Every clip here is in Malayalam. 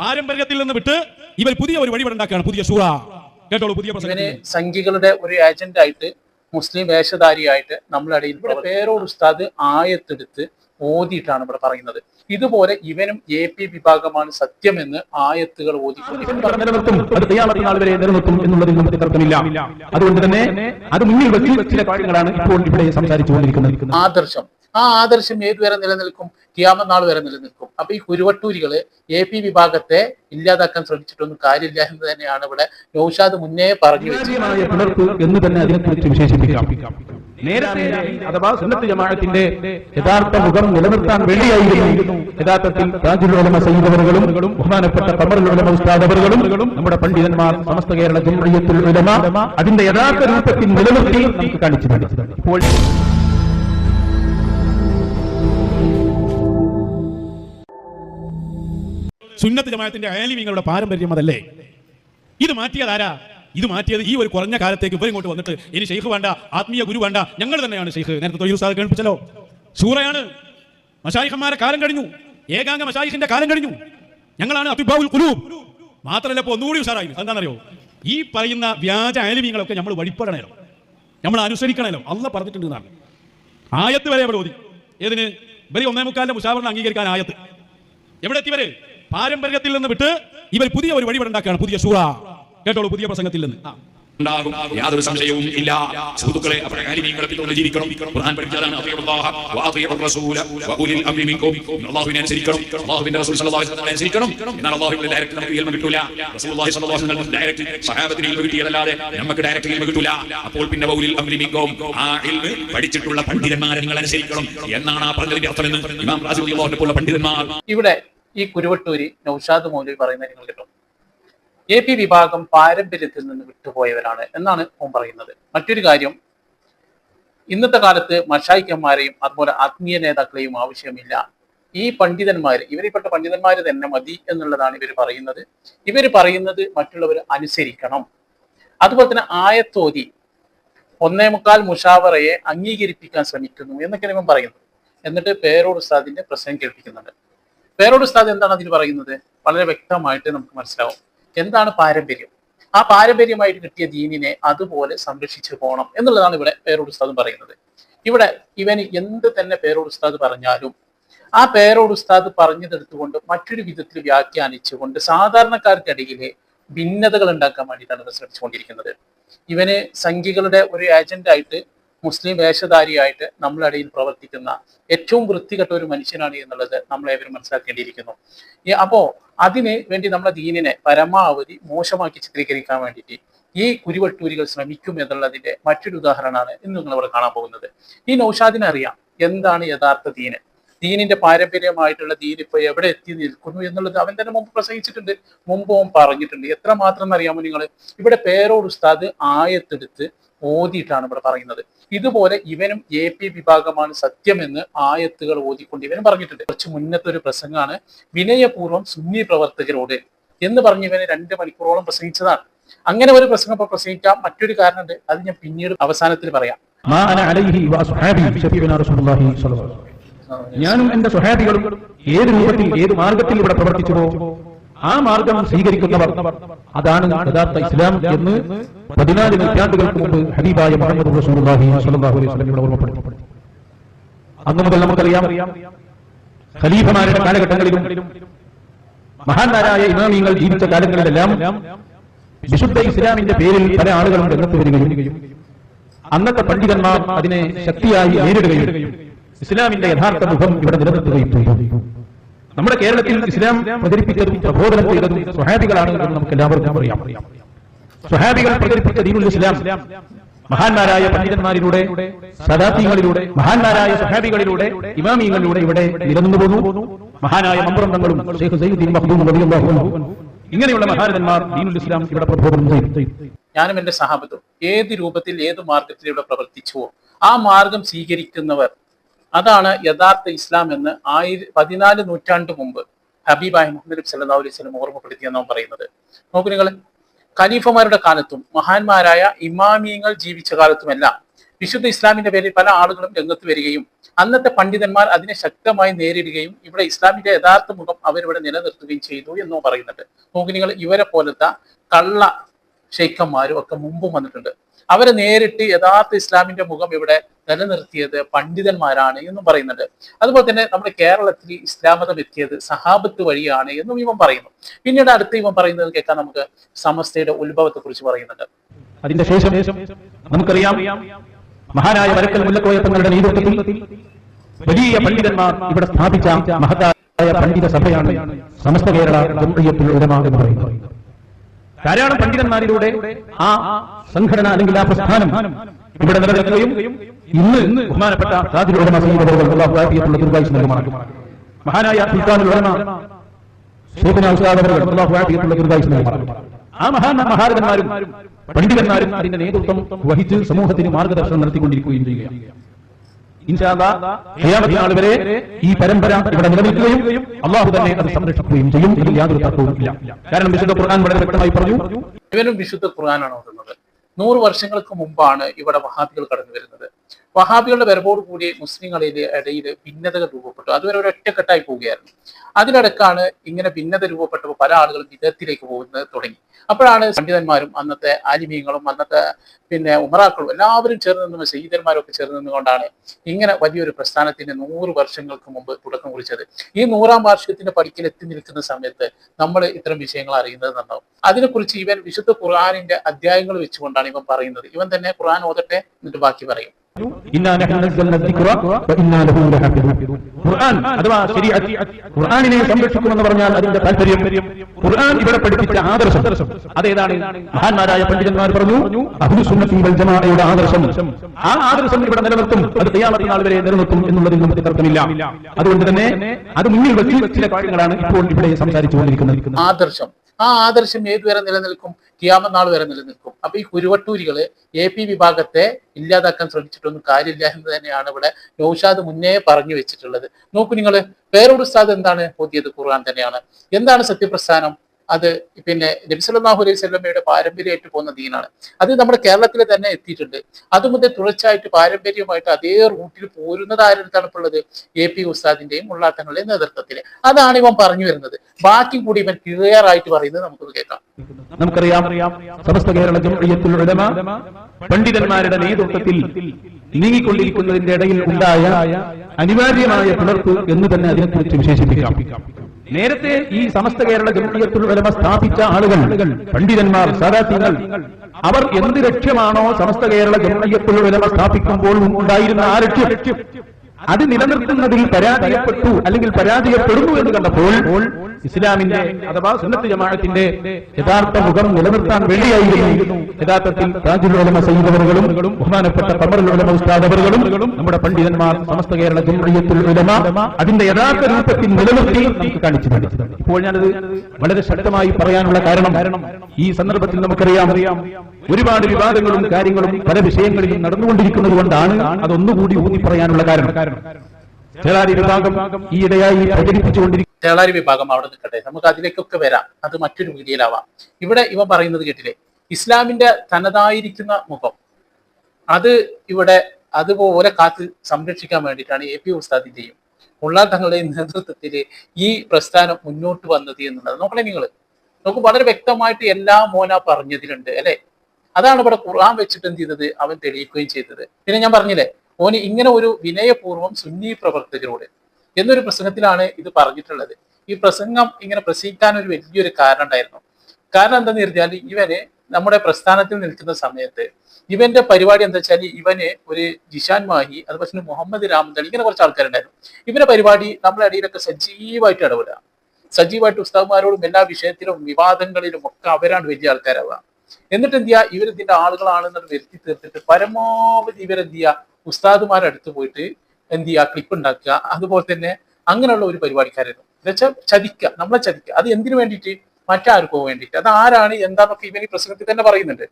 പാരമ്പര്യത്തിൽ നിന്ന് വിട്ട് ഇവർ പുതിയ ഒരു വഴിപാട് ഉണ്ടാക്കുകയാണ് പുതിയ ഷൂറ കേട്ടോളൂ പുതിയ സംഘികളുടെ ഒരു ഏജന്റ് ആയിട്ട് മുസ്ലിം വേഷധാരിയായിട്ട് നമ്മുടെ ഇടയിൽ ഇവിടെ പേരോട് ഉസ്താദ് ആയത്തെടുത്ത് ഓതിയിട്ടാണ് ഇവിടെ പറയുന്നത്. ഇതുപോലെ ഇവനും എ പി വിഭാഗമാണ് സത്യമെന്ന് ആയത്തുകൾ നിലനിർത്തും. അത് വരെ നിലനിർത്തും എന്നുള്ളതിൽ നമുക്ക് തർക്കമില്ല. അതുകൊണ്ട് തന്നെ അത് മുന്നിൽ വെച്ച് ചില കാര്യങ്ങളാണ് ഇപ്പോൾ ഇവിടെ സംസാരിച്ചുകൊണ്ടിരിക്കുന്നത്. ആദർശം. ആ ആദർശം ഏതുവരെ നിലനിൽക്കും? കിയാമ നാൾ വരെ നിലനിൽക്കും. അപ്പൊ ഈ കുരുവട്ടൂരികൾ എ പി വിഭാഗത്തെ ഇല്ലാതാക്കാൻ ശ്രമിച്ചിട്ടൊന്നും കാര്യമില്ല എന്ന് തന്നെയാണ് ഇവിടെ നൌഷാദ് മുന്നേ പറഞ്ഞു എന്ന് തന്നെ അതിനെക്കുറിച്ച് വിശേഷിപ്പിക്കാം. നേരത്തെ അഥവാ സുന്നത്ത് ജമാഅത്തിന്റെ യഥാർത്ഥ മുഖം നിലനിർത്താൻ വേണ്ടിയായിരുന്നു യഥാർത്ഥത്തിൽ രാജുലോലമ സൈദവറുകളും ബഹുമാനപ്പെട്ട കമറുൽ ഉലമ ഉസ്താദവറുകളും നമ്മുടെ പണ്ഡിതന്മാർ സമസ്ത കേരള ജംഇയ്യത്തുൽ ഉലമ അതിന്റെ യഥാർത്ഥ രൂപത്തിൽ നിലനിർത്തി നമുക്ക് കാണിച്ചു ഇപ്പോൾ സുന്നത്ത് ജമാഅത്തിന്റെ ആലിമീങ്ങളുടെ പാരമ്പര്യം അതല്ലേ? ഇത് മാറ്റിയത് ആരാ? ഇത് മാറ്റിയത് ഈ ഒരു കുറഞ്ഞ കാലത്തേക്ക് ഇവർ ഇങ്ങോട്ട് വന്നിട്ട് ഇനി ഷെയ്ഖ് വേണ്ട ആത്മീയ ഗുരു വേണ്ട. ഞങ്ങൾ തന്നെയാണ് ഷെയ്ഖ് നേരത്തെ തൊഴിൽ സാധനം കേൾപ്പിച്ചല്ലോ. സൂറയാണ്. മഷായിഖന്മാരെ കാലം കഴിഞ്ഞു. ഏകാംഗ മഷായിഖിന്റെ കാലം കഴിഞ്ഞു. ഞങ്ങളാണ് അഭിഭാവുൽ കുലൂബ് മാത്രമല്ല ഇപ്പോൾ ഒന്നുകൂടി ഉഷാറായി എന്താണെന്നറിയോ ഈ പറയുന്ന വ്യാജ ആലിമീങ്ങളൊക്കെ നമ്മൾ വഴിപ്പെടണേലോ. നമ്മൾ അനുസരിക്കണമല്ലോ അല്ല പറഞ്ഞിട്ടുണ്ട് എന്നാണ്. ആയത്ത് വരെ അവിടെ ഓതി. ഏതിന്? ഇവർ ഒന്നേ മുക്കാലിന്റെ മുഷാവറിനെ അംഗീകരിക്കാൻ ആയത്ത്. എവിടെ എത്തിവര് പാരമ്പര്യത്തിൽ നിന്ന് വിട്ട് ഇവർ പുതിയ ഒരു വഴിപടുണ്ടാക്കുകയാണ് പുതിയ ഷൂറ കേട്ടോളൂ പുതിയ പ്രസംഗത്തിൽ നിന്ന്. ഉണ്ടാകും. യാതൊരു സംശയവും ഇല്ല. സുഹൃത്തുക്കളെ അവരുടെ കാര്യങ്ങളെ പിന്തുണ ജീവിക്കണം. ഖുർആൻ അനുസരിക്കണം. റസൂൽ സല്ലല്ലാഹു അലൈഹി വസല്ലം അനുസരിക്കണം. എന്നാൽ ഡയറക്റ്റ് നമുക്ക് ഇൽമ കിട്ടൂല. റസൂലുള്ളാഹി സല്ലല്ലാഹു അലൈഹി വസല്ലം ഡയറക്റ്റ് സഹാബത്തിന് ഇൽമ കിട്ടിയതല്ലാതെ നമുക്ക് ഡയറക്റ്റ് ഇൽമ കിട്ടൂല. അപ്പോൾ പിന്നെ ആ ഇൽമ പഠിച്ചിട്ടുള്ള പണ്ഡിതന്മാരെ നിങ്ങൾ അനുസരിക്കണം. എന്നാണ് ആ പറഞ്ഞതിന്റെ അർത്ഥമെന്ന് ഇമാം റാസി റളിയല്ലാഹു അൻഹു പണ്ഡിതന്മാർ ഇവിടെ ഈ കുരുവട്ടൂരി നൌഷാദ് മൗലവി പറയുന്നത് നിങ്ങൾ കിട്ടും. എ പി വിഭാഗം പാരമ്പര്യത്തിൽ നിന്ന് വിട്ടുപോയവരാണ് എന്നാണ് ഓം പറയുന്നത്. മറ്റൊരു കാര്യം ഇന്നത്തെ കാലത്ത് മഷായിക്കന്മാരെയും അതുപോലെ ആത്മീയ നേതാക്കളെയും ആവശ്യമില്ല. ഈ പണ്ഡിതന്മാർ ഇവരിൽപ്പെട്ട പണ്ഡിതന്മാർ തന്നെ മതി എന്നുള്ളതാണ് ഇവർ പറയുന്നത്. ഇവർ പറയുന്നത് മറ്റുള്ളവർ അനുസരിക്കണം. അതുപോലെ തന്നെ ആയത്തോതി ഒന്നേ മുക്കാൽ മുഷാവറയെ അംഗീകരിപ്പിക്കാൻ ശ്രമിക്കുന്നു എന്നൊക്കെയാണ് ഇവൻ പറയുന്നത്. എന്നിട്ട് പേരോട് ഉസ്താദിന്റെ പ്രസംഗം കേൾപ്പിക്കുന്നുണ്ട്. പേരോട് ഉസ്താദ് എന്താണ് അതിന് പറയുന്നത്? വളരെ വ്യക്തമായിട്ട് നമുക്ക് മനസ്സിലാവും. എന്താണ് പാരമ്പര്യം? ആ പാരമ്പര്യമായിട്ട് കിട്ടിയ ദീനിനെ അതുപോലെ സംരക്ഷിച്ചു പോകണം എന്നുള്ളതാണ് ഇവിടെ പേരോട് ഉസ്താദ് പറയുന്നത്. ഇവിടെ ഇവന് എന്ത് തന്നെ പേരോട് ഉസ്താദ് പറഞ്ഞാലും ആ പേരോട് ഉസ്താദ് പറഞ്ഞതെടുത്തുകൊണ്ട് മറ്റൊരു വിധത്തിൽ വ്യാഖ്യാനിച്ചുകൊണ്ട് സാധാരണക്കാർക്കിടയിലെ ഭിന്നതകൾ ഉണ്ടാക്കാൻ വേണ്ടിയിട്ടാണ് ഇവർ ശ്രമിച്ചുകൊണ്ടിരിക്കുന്നത്. ഇവന് സംഖ്യകളുടെ ഒരു ഏജന്റായിട്ട് മുസ്ലിം വേഷധാരിയായിട്ട് നമ്മളിടയിൽ പ്രവർത്തിക്കുന്ന ഏറ്റവും വൃത്തികെട്ട ഒരു മനുഷ്യനാണ് എന്നുള്ളത് നമ്മളേവരും മനസ്സിലാക്കേണ്ടിയിരിക്കുന്നു. അപ്പോ അതിന് വേണ്ടി നമ്മുടെ ദീനിനെ പരമാവധി മോശമാക്കി ചിത്രീകരിക്കാൻ വേണ്ടിയിട്ട് ഈ കുരുവട്ടൂരികൾ ശ്രമിക്കും എന്നുള്ളതിന്റെ മറ്റൊരു ഉദാഹരണമാണ് ഇന്ന് നിങ്ങൾ ഇവിടെ കാണാൻ പോകുന്നത്. ഈ നൌഷാദിനെ അറിയാം എന്താണ് യഥാർത്ഥ ദീന്. ദീനിന്റെ പാരമ്പര്യമായിട്ടുള്ള ദീൻ ഇപ്പൊ എവിടെ എത്തി നിൽക്കുന്നു എന്നുള്ളത് അവൻ തന്നെ മുമ്പ് പ്രസംഗിച്ചിട്ടുണ്ട് മുമ്പ് പറഞ്ഞിട്ടുണ്ട്. എത്ര മാത്രം എന്നറിയാമോ നിങ്ങൾ? ഇവിടെ പേരോട് ഉസ്താദ് ആയത്തെടുത്ത് ഓതിയിട്ടാണ് ഇവിടെ പറയുന്നത്. ഇതുപോലെ ഇവനും എ പി വിഭാഗമാണ് സത്യമെന്ന് ആയത്തുകൾ ഓതിക്കൊണ്ട് ഇവനും പറഞ്ഞിട്ടുണ്ട്. കുറച്ച് മുന്നത്തെ ഒരു പ്രസംഗമാണ്. വിനയപൂർവം സുന്നി പ്രവർത്തകരോട് എന്ന് പറഞ്ഞ് ഇവനെ രണ്ട് മണിക്കൂറോളം പ്രസംഗിച്ചതാണ്. അങ്ങനെ ഒരു പ്രസംഗം ഇപ്പൊ പ്രസംഗിക്കാം. മറ്റൊരു കാരണമുണ്ട്. അത് ഞാൻ പിന്നീട് അവസാനത്തിൽ പറയാം. ഞാനും എന്റെ സ്വഹാബികളും ഏത് രൂപത്തിൽ ഏത് മാർഗത്തിൽ ഇവിടെ പ്രവർത്തിച്ചുവോ ആ മാർഗം സ്വീകരിക്കുന്നവർ അതാണ് യഥാർത്ഥ ഇസ്ലാം എന്ന് പതിനാല് നൂറ്റാണ്ടുകൾക്ക് മുമ്പ് ഹബീബായ മുഹമ്മദ് റസൂലുള്ളാഹി അലൈഹി വസല്ലം അന്ന് മുതൽ നമുക്കറിയാം ഖലീഫമാരുടെ കാലഘട്ടങ്ങളിലും മഹാന്മാരായ ഇമാമിങ്ങൾ ജീവിച്ച കാലങ്ങളിലെല്ലാം വിശുദ്ധ ഇസ്ലാമിന്റെ പേരിൽ പല ആളുകളും രംഗത്ത് വരികയും അന്നത്തെ പണ്ഡിതന്മാർ അതിനെ ശക്തിയായി നേരിടുകയും ഇസ്ലാമിന്റെ യഥാർത്ഥ മുഖം ഇവിടെ നിലനിർത്തുകയും ചെയ്തു. നമ്മുടെ കേരളത്തിൽ ഇസ്ലാം പ്രചരിപ്പിച്ചതും പ്രബോധനം ചെയ്തതും സ്വഹാബികളാണ് എന്ന് നമുക്ക് എല്ലാവർക്കും അറിയാം. സ്വഹാബികൾ പ്രചരിപ്പിച്ച ദീനുൽ ഇസ്ലാം മഹാന്മാരായ പണ്ഡിതന്മാരിലൂടെ സദാത്യങ്ങളിലൂടെ മഹാന്മാരായ സ്വഹാബികളിലൂടെ ഇമാമിയങ്ങളിലൂടെ ഇവിടെ നിലനിന്നു പോന്നു. മഹാനായ മമ്പ്രന്ഥങ്ങളും ഷെയ്ഖ് ഇങ്ങനെയുള്ള മഹാരഥന്മാർ ദീനുൽ ഇസ്ലാം ഇവിടെ പ്രബോധനം ചെയ്തു. ഞാനും എന്റെ സഹാബത്തും ഏത് രൂപത്തിൽ ഏത് മാർഗത്തിൽ ഇവിടെ പ്രവർത്തിച്ചുവോ ആ മാർഗം സ്വീകരിക്കുന്നവർ അതാണ് യഥാർത്ഥ ഇസ്ലാം എന്ന് ആയിര പതിനാല് നൂറ്റാണ്ട് മുമ്പ് ഹബീബായ് മുഹമ്മദ് സല്ലാ അലൈഹി വസല്ലം ഓർമ്മപ്പെടുത്തിയെന്നാണ് പറയുന്നത്. നോക്കൂ നിങ്ങൾ ഖലീഫമാരുടെ കാലത്തും മഹാന്മാരായ ഇമാമിയങ്ങൾ ജീവിച്ച കാലത്തുമെല്ലാം വിശുദ്ധ ഇസ്ലാമിന്റെ പേരിൽ പല ആളുകളും രംഗത്ത് വരികയും അന്നത്തെ പണ്ഡിതന്മാർ അതിനെ ശക്തമായി നേരിടുകയും ഇവിടെ ഇസ്ലാമിന്റെ യഥാർത്ഥ മുഖം അവരിവിടെ നിലനിർത്തുകയും ചെയ്തു എന്നും പറയുന്നുണ്ട്. നോക്കി നിങ്ങൾ ഇവരെ പോലത്തെ കള്ള ഷെയ്ഖന്മാരും ഒക്കെ മുമ്പും വന്നിട്ടുണ്ട്. അവരെ നേരിട്ട് യഥാർത്ഥ ഇസ്ലാമിന്റെ മുഖം ഇവിടെ നിലനിർത്തിയത് പണ്ഡിതന്മാരാണ് എന്നും പറയുന്നുണ്ട്. അതുപോലെ തന്നെ നമ്മുടെ കേരളത്തിൽ ഇസ്ലാമതം എത്തിയത് സഹാബത്ത് വഴിയാണ് എന്നും ഇവൻ പറയുന്നു. പിന്നീട് അടുത്ത ഇവൻ പറയുന്നത് കേൾക്കാൻ നമുക്ക് സമസ്തയുടെ ഉത്ഭവത്തെ കുറിച്ച് പറയുന്നുണ്ട്. അതിന്റെ ശേഷം നമുക്കറിയാം മഹാനായ വരക്കൽ മുല്ലക്കോയ തങ്ങളുടെ നേതൃത്വത്തിൽ വലിയ പണ്ഡിതന്മാർ ഇവിടെ സ്ഥാപിച്ച മഹത്തായ പണ്ഡിത സഭയാണ് സമസ്ത കേരള ജംഇയ്യത്തുൽ ഉലമ എന്ന് ധാരാളം പണ്ഡിതന്മാരിലൂടെ ആ സംഘടന അല്ലെങ്കിൽ ആ പ്രസ്ഥാനം ഇവിടെ നിലനിൽക്കുകയും ഇന്ന് ബഹുമാനപ്പെട്ട ദീർഘായുസ് നൽകുമാറാകട്ടെ. മഹാനായ സുൽത്താനുൽ. ആ മഹാ മഹാരഥന്മാരും പണ്ഡിതന്മാരും അതിന്റെ നേതൃത്വം വഹിച്ച് സമൂഹത്തിന് മാർഗദർശനം നടത്തിക്കൊണ്ടിരിക്കുകയും ചെയ്യുകയാണ് ഇൻഷാ അല്ലാഹ് ഖിയാമത്ത് നാൾ വരെ ഈ പരമ്പര ഇവിടെ നിലനിൽക്കുകയും അള്ളാഹു തന്നെ അത് സംരക്ഷിക്കുകയും ചെയ്യും. ഇതിൽ യാതൊരു തർക്കവും ഇല്ല. കാരണം വിശുദ്ധ ഖുർആൻ വളരെ വ്യക്തമായി പറഞ്ഞു. വിശുദ്ധ ഖുർആനാണ് ഓടുന്നത് നൂറ് വർഷങ്ങൾക്ക് മുമ്പാണ് ഇവിടെ മഹാദികൾ കടന്നു വരുന്നത് വഹാബികളുടെ വരവോട് കൂടി മുസ്ലിങ്ങളിലെ ഇടയിൽ ഭിന്നതകൾ രൂപപ്പെട്ടു. അതുവരെ ഒരു ഒറ്റക്കെട്ടായി പോവുകയായിരുന്നു. അതിനിടക്കാണ് ഇങ്ങനെ ഭിന്നത രൂപപ്പെട്ടപ്പോൾ പല ആളുകളും വിധത്തിലേക്ക് പോകുന്നത് തുടങ്ങി. അപ്പോഴാണ് പണ്ഡിതന്മാരും അന്നത്തെ ആലിമീങ്ങളും അന്നത്തെ പിന്നെ ഉമറാക്കളും എല്ലാവരും ചേർന്ന് നിന്നും ശഹീദന്മാരും ഒക്കെ ചേർന്ന് നിന്നുകൊണ്ടാണ് ഇങ്ങനെ വലിയൊരു പ്രസ്ഥാനത്തിന് നൂറ് വർഷങ്ങൾക്ക് മുമ്പ് തുടക്കം കുറിച്ചത്. ഈ നൂറാം വാർഷികത്തിന്റെ പടിക്കൽ എത്തി നിൽക്കുന്ന സമയത്ത് നമ്മൾ ഇത്തരം വിഷയങ്ങൾ അറിയുന്നത് നന്നാവും. അതിനെക്കുറിച്ച് ഇവൻ വിശുദ്ധ ഖുർആാനിന്റെ അധ്യായങ്ങൾ വെച്ചുകൊണ്ടാണ് ഇവൻ പറയുന്നത്. ഇവൻ തന്നെ ഖുർആൻ ഓതട്ടെ എന്നിട്ട് ബാക്കി പറയും. ഖുർആാനിനെ സംരക്ഷിക്കുമെന്ന് പറഞ്ഞാൽ അതിന്റെ താല്പര്യം ഖുർആൻ ഇവിടെ പഠിപ്പിച്ച ആദർശം. അതേതാണ്? മഹാന്മാരായ പണ്ഡിതന്മാർ പറഞ്ഞു ജമാഅയുടെ ആദർശം. ആ ആദർശം ഇവിടെ നിലനിർത്തും. അത് തയ്യാറത്തിനാൾ വരെ നിലനിർത്തും എന്നുള്ളതിൽ നമുക്ക് തർക്കമില്ല. അതുകൊണ്ട് തന്നെ അത് മുന്നിൽ വെച്ച് ചില കാര്യങ്ങളാണ് ഇപ്പോൾ ഇവിടെ സംസാരിച്ചുകൊണ്ടിരിക്കുന്നത് ആദർശം. ആ ആദർശം ഏതുവരെ നിലനിൽക്കും? കിയാമത് നാൾ വരെ നിലനിൽക്കും. അപ്പൊ ഈ കുരുവട്ടൂരികൾ എ പി വിഭാഗത്തെ ഇല്ലാതാക്കാൻ ശ്രമിച്ചിട്ടൊന്നും കാര്യമില്ല എന്ന് തന്നെയാണ് ഇവിടെ നൌഷാദ് മുന്നേ പറഞ്ഞു വെച്ചിട്ടുള്ളത്. നോക്കൂ നിങ്ങൾ പേരോട് ഉസ്താദ് എന്താണ് ഓതിയത് ഖുർആൻ തന്നെയാണ്. എന്താണ് സത്യപ്രസ്ഥാനം? അത് പിന്നെ നബിസല്ലാഹു അലൈഹി സ്വലമയുടെ പാരമ്പര്യമായിട്ട് പോകുന്ന ദീനാണ്. അത് നമ്മുടെ കേരളത്തിൽ തന്നെ എത്തിയിട്ടുണ്ട്. അത് മുതൽ തുടർച്ചയായിട്ട് പാരമ്പര്യമായിട്ട് അതേ റൂട്ടിൽ പോരുന്നത് ആരുടെ ഉള്ളത്? എ പി ഉസ്താദിന്റെയും ഉള്ളാത്തങ്ങളുടെയും നേതൃത്വത്തിൽ അതാണ് ഇവൻ പറഞ്ഞു വരുന്നത്. ബാക്കി കൂടി ഇവൻ ക്ലിയർ ആയിട്ട് പറയുന്നത് നമുക്കൊന്ന് കേൾക്കാം. നമുക്കറിയാം സമസ്ത കേരള പണ്ഡിതന്മാരുടെ നേതൃത്വത്തിൽ നീങ്ങിക്കൊണ്ടിരിക്കുന്നതിന്റെ ഇടയിൽ ഉണ്ടായ അനിവാര്യമായ പിളർപ്പ് എന്ന് തന്നെ അതിനെക്കുറിച്ച് വിശേഷിപ്പിക്കാം. നേരത്തെ ഈ സമസ്ത കേരള ജംഇയ്യത്തുൽ ഉലമ സ്ഥാപിച്ച ആളുകൾ പണ്ഡിതന്മാർ സാദാത്യങ്ങൾ അവർ എന്ത് ലക്ഷ്യമാണോ സമസ്ത കേരള ജംഇയ്യത്തുൽ ഉലമ സ്ഥാപിക്കുമ്പോൾ ഉണ്ടായിരുന്ന ആ ലക്ഷ്യം. അത് നിലനിർത്തുന്നതിൽ പരാജയപ്പെട്ടു അല്ലെങ്കിൽ പരാജയപ്പെടുന്നു എന്ന് കണ്ടപ്പോൾ ഇസ്ലാമിന്റെ അഥവാ സുന്നത്ത് ജമാഅത്തിന്റെ യഥാർത്ഥ മുഖം നിലനിർത്താൻ വേണ്ടിയായിരുന്നു യഥാർത്ഥത്തിൽ താജുൽ സൈദവറുകളും ബഹുമാനപ്പെട്ട കമറുൽ ഉലമ ഉസ്താദവറുകളും നമ്മുടെ പണ്ഡിതന്മാർ സമസ്ത കേരള ജംഇയ്യത്തുൽ ഉലമ അതിന്റെ യഥാർത്ഥ രൂപത്തിൽ നിലനിർത്തി നമുക്ക് കാണിച്ചു ഇപ്പോൾ ഞാനത് വളരെ ശക്തമായി പറയാനുള്ള കാരണം ഈ സന്ദർഭത്തിൽ നമുക്കറിയാം ഒരുപാട് വിവാദങ്ങളും കാര്യങ്ങളും പല വിഷയങ്ങളിലും നടന്നുകൊണ്ടിരിക്കുന്നത് കൊണ്ടാണ് അതൊന്നുകൂടി ഊന്നി പറയാനുള്ള കാരണം. ചേളാരി വിഭാഗം ഈയിടെയായി പ്രചരിപ്പിച്ചുകൊണ്ടിരിക്കുന്നു. തേളാരി വിഭാഗം അവിടെ നിൽക്കട്ടെ. നമുക്ക് അതിലേക്കൊക്കെ വരാം. അത് മറ്റൊരു വീഡിയോയിലാവാം ഇവിടെ ഇവ പറയുന്നത് കേട്ടില്ലേ? ഇസ്ലാമിന്റെ തനതായിരിക്കുന്ന മുഖം. അത് ഇവിടെ അതുപോലെ കാത്ത് സംരക്ഷിക്കാൻ വേണ്ടിയിട്ടാണ് എ പി ഉസ്താദിന്റെയും ഉള്ള തങ്ങളുടെയും നേതൃത്വത്തിൽ ഈ പ്രസ്ഥാനം മുന്നോട്ട് വന്നത് എന്നുള്ളത്. നോക്കണേ നിങ്ങൾ നമുക്ക് വളരെ വ്യക്തമായിട്ട് എല്ലാ മോന പറഞ്ഞതിലുണ്ട് അല്ലെ? അതാണ് ഇവിടെ ഖുർആൻ വെച്ചിട്ട് എന്ത് ചെയ്തത്? അവൻ തെളിയിക്കുകയും ചെയ്തത്. പിന്നെ ഞാൻ പറഞ്ഞില്ലേ? ഓന് ഇങ്ങനെ ഒരു വിനയപൂർവം സുന്നി പ്രവർത്തകരോട് എന്നൊരു പ്രസംഗത്തിലാണ് ഇത് പറഞ്ഞിട്ടുള്ളത്. ഈ പ്രസംഗം ഇങ്ങനെ പ്രസംഗിക്കാൻ ഒരു വലിയൊരു കാരണം ഉണ്ടായിരുന്നു. കാരണം എന്താന്ന് പറഞ്ഞാൽ ഇവന് നമ്മുടെ പ്രസ്ഥാനത്തിൽ നിൽക്കുന്ന സമയത്ത് ഇവന്റെ പരിപാടി എന്താ വെച്ചാൽ ഇവന് ഒരു ജിഷാൻ മാഹി അതുപോലെ തന്നെ മുഹമ്മദ് രാമന്തളി ഇങ്ങനെ കുറച്ച് ആൾക്കാരുണ്ടായിരുന്നു. ഇവന്റെ പരിപാടി നമ്മുടെ ഇടയിലൊക്കെ സജീവമായിട്ട് ഇടപെടുക. സജീവമായിട്ട് ഉസ്താദ്മാരോടും എല്ലാ വിഷയത്തിലും വിവാദങ്ങളിലും ഒക്കെ അവരാണ് വലിയ ആൾക്കാരാവുക. എന്നിട്ട് എന്ത് ചെയ്യുക? ഇവരെന്തിന്റെ ആളുകളാണെന്നത് വരുത്തി തീർത്തിട്ട് പരമാവധി ഇവരെന്ത് ചെയ്യുക? ഉസ്താദുമാരുടെ അടുത്ത് പോയിട്ട് എന്ത് ചെയ്യുക? ക്ലിപ്പ് ഉണ്ടാക്കുക. അതുപോലെ തന്നെ അങ്ങനെയുള്ള ഒരു പരിപാടിക്കാരായിരുന്നു. എന്നുവെച്ചാൽ ചതിക്കുക. നമ്മളെ ചതിക്കുക. അത് എന്തിനു വേണ്ടിയിട്ട്? മറ്റാർക്കോ വേണ്ടിയിട്ട്. അത് ആരാണ്? എന്താന്നൊക്കെ ഇവൻ ഈ പ്രസംഗത്തിൽ തന്നെ പറയുന്നുണ്ട്.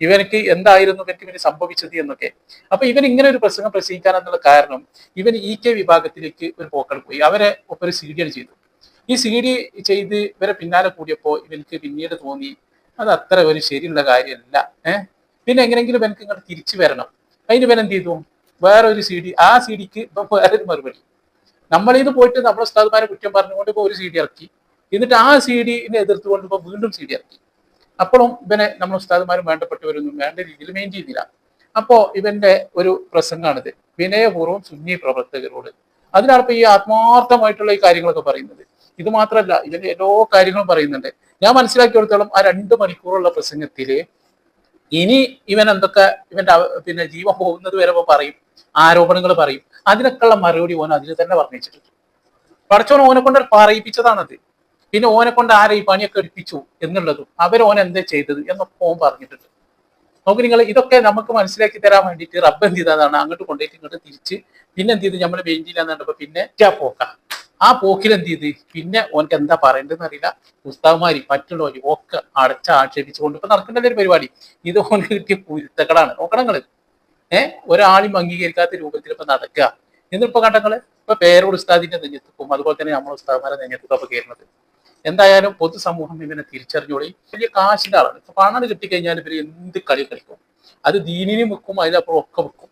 ഇവനക്ക് എന്തായിരുന്നു? ഇവർക്ക് ഇവന് സംഭവിച്ചത് എന്നൊക്കെ. അപ്പൊ ഇവൻ ഇങ്ങനെ ഒരു പ്രസംഗം പ്രസംഗിക്കാൻ എന്നുള്ള കാരണം ഇവൻ ഇ കെ വിഭാഗത്തിലേക്ക് ഒരു പോക്കൾ പോയി. അവരെ ഒരു ഡി ചെയ്തു ഈ സി ഡി ചെയ്ത് ഇവരെ പിന്നാലെ കൂടിയപ്പോൾ ഇവനക്ക് പിന്നീട് തോന്നി അത് അത്ര ഒരു ശരിയുള്ള കാര്യമല്ല. ഏഹ്? പിന്നെ എങ്ങനെയെങ്കിലും എനിക്ക് ഇങ്ങോട്ട് തിരിച്ചു വരണം. അതിന് ഇവൻ എന്ത് ചെയ്തു? വേറെ ഒരു സി ഡി ആ സി ഡിക്ക് ഇപ്പം വേറെ ഒരു മറുപടി. നമ്മളിത് പോയിട്ട് നമ്മുടെ ഉസ്താദ്മാരെ കുറ്റം പറഞ്ഞുകൊണ്ട് ഇപ്പോൾ ഒരു സി ഡി ഇറക്കി. എന്നിട്ട് ആ സി ഡിനെ എതിർത്തുകൊണ്ട് ഇപ്പോൾ വീണ്ടും സി ഡി ഇറക്കി. അപ്പോഴും ഇവനെ നമ്മൾ ഉസ്താദ്മാരും വേണ്ടപ്പെട്ടവരൊന്നും വേണ്ട രീതിയിൽ മെയിൻ ചെയ്തില്ല. അപ്പോ ഇവന്റെ ഒരു പ്രസംഗമാണിത്. വിനയപൂർവം സുന്നി പ്രവർത്തകരോട്. അതിനാണ് ഇപ്പൊ ഈ ആത്മാർത്ഥമായിട്ടുള്ള ഈ കാര്യങ്ങളൊക്കെ പറയുന്നത്. ഇത് മാത്രമല്ല ഇതിന്റെ എല്ലാ കാര്യങ്ങളും പറയുന്നുണ്ട്. ഞാൻ മനസ്സിലാക്കിയെടുത്തോളം ആ രണ്ട് മണിക്കൂറുള്ള പ്രസംഗത്തിൽ ഇനി ഇവൻ എന്തൊക്കെ ഇവന്റെ പിന്നെ ജീവൻ പോകുന്നത് വരെ പറയും ആരോപണങ്ങൾ പറയും. അതിനൊക്കെയുള്ള മറുപടി ഓൻ അതിൽ തന്നെ വർണിച്ചിട്ടുണ്ട് പടച്ചോൻ ഓനെ കൊണ്ട് പറയിപ്പിച്ചതാണത്. പിന്നെ ഓനെ കൊണ്ട് ആരെ ഈ പണിയൊക്കെ എടുപ്പിച്ചു എന്നുള്ളതും അവർ ഓൻ എന്താ ചെയ്തത് എന്നൊക്കെ ഓൻ പറഞ്ഞിട്ടുണ്ട്. നോക്ക് നിങ്ങൾ ഇതൊക്കെ നമുക്ക് മനസ്സിലാക്കി തരാൻ വേണ്ടിയിട്ട് റബ്ബ് എന്ത് ചെയ്തതാണ്? അങ്ങോട്ട് കൊണ്ടുപോയിട്ട് ഇങ്ങോട്ട് തിരിച്ച് പിന്നെ എന്ത് ചെയ്ത്? നമ്മൾ വേണ്ടിയില്ല കണ്ടപ്പോ പിന്നെ പോക്ക. ആ പോക്കിൽ എന്ത് ചെയ്ത്? പിന്നെ ഓനക്ക് എന്താ പറയേണ്ടതെന്ന് അറിയില്ല. ഉസ്താവുമാരി മറ്റുള്ളവര് ഒക്കെ അടച്ച ആക്ഷേപിച്ചുകൊണ്ട് ഇപ്പൊ നടക്കേണ്ട ഒരു പരിപാടി. ഇത് ഓനക്ക് കിട്ടിയ കുരുത്തക്കടാണ് നോക്കണങ്ങൾ ഏഹ് ഒരാളും അംഗീകരിക്കാത്ത രൂപത്തിൽ ഇപ്പൊ നടക്കുക. എന്നിപ്പോ കണ്ടങ്ങൾ ഇപ്പൊ പേരോട് ഉസ്താദിന്റെ നെഞ്ഞെത്തുക്കും അതുപോലെ തന്നെ നമ്മൾ ഉസ്താദ്മാരെ നെഞ്ഞെത്തുക്കും അപ്പൊ കയറുന്നത് എന്തായാലും പൊതുസമൂഹം ഇവനെ തിരിച്ചറിഞ്ഞോളി. വലിയ കാശിന്റെ ആളാണ്. ഇപ്പൊ പണം കിട്ടിക്കഴിഞ്ഞാൽ ഇവർ എന്ത് കളി കളിക്കും? അത് ദീനിനും വെക്കും അതിലപ്പുറം ഒക്കെ വെക്കും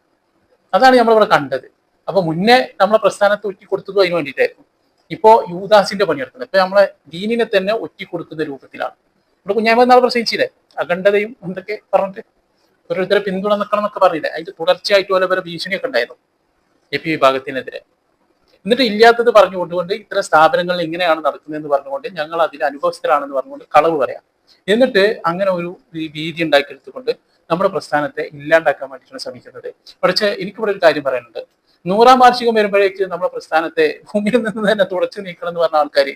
അതാണ് നമ്മളിവിടെ കണ്ടത്. അപ്പൊ മുന്നേ നമ്മളെ പ്രസ്ഥാനത്ത് ഒറ്റി കൊടുത്തതും അതിന് വേണ്ടിയിട്ടായിരുന്നു. ഇപ്പോ യൂദാസിന്റെ പണിയെടുക്കുന്നത് ഇപ്പൊ നമ്മളെ ദീനിനെ തന്നെ ഒറ്റി കൊടുക്കുന്ന രൂപത്തിലാണ് ഇവിടെ കുഞ്ഞായ്മ നാളെ പ്രസംഗിച്ചില്ലേ? അഖണ്ഡതയും എന്തൊക്കെ പറഞ്ഞിട്ട്? ഓരോരുത്തരെ പിന്തുണ നിൽക്കണം എന്നൊക്കെ പറഞ്ഞില്ലേ? അതിന്റെ തുടർച്ചയായിട്ട് പോലെ വരെ ഭീഷണിയൊക്കെ ഉണ്ടായിരുന്നു. എ പി വിഭാഗത്തിനെതിരെ. എന്നിട്ട് ഇല്ലാത്തത് പറഞ്ഞുകൊണ്ടുകൊണ്ട് ഇത്തരം സ്ഥാപനങ്ങൾ എങ്ങനെയാണ് നടക്കുന്നതെന്ന് പറഞ്ഞുകൊണ്ട് ഞങ്ങൾ അതിൽ അനുഭവസ്ഥരാണെന്ന് പറഞ്ഞുകൊണ്ട് കളവ് പറയാം. എന്നിട്ട് അങ്ങനെ ഒരു ഭീതി ഉണ്ടാക്കിയെടുത്തുകൊണ്ട് നമ്മുടെ പ്രസ്ഥാനത്തെ ഇല്ലാണ്ടാക്കാൻ വേണ്ടിയിട്ടാണ് ശ്രമിക്കുന്നത്. പക്ഷേ എനിക്കിവിടെ ഒരു കാര്യം പറയാനുണ്ട്. നൂറാം വാർഷികം വരുമ്പോഴേക്ക് നമ്മുടെ പ്രസ്ഥാനത്തെ ഭൂമിയിൽ നിന്ന് തന്നെ തുടച്ചു നീക്കണം എന്ന് പറഞ്ഞ ആൾക്കാർ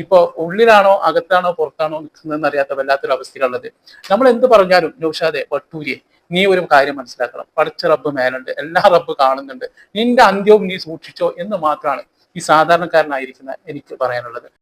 ഇപ്പോ ഉള്ളിലാണോ അകത്താണോ പുറത്താണോ നിൽക്കുന്നതെന്ന് അറിയാത്ത വല്ലാത്തൊരു അവസ്ഥയിലുള്ളത് നമ്മൾ എന്ത് പറഞ്ഞാലും നൗഷാദെ വട്ടൂരിയെ നീ ഒരു കാര്യം മനസ്സിലാക്കണം. പഠിച്ച റബ്ബ് മേലുണ്ട് എല്ലാ റബ്ബ് കാണുന്നുണ്ട്. നിന്റെ അന്ത്യവും നീ സൂക്ഷിച്ചോ എന്ന് മാത്രമാണ് ഈ സാധാരണക്കാരനായിരിക്കുന്ന എനിക്ക് പറയാനുള്ളത്.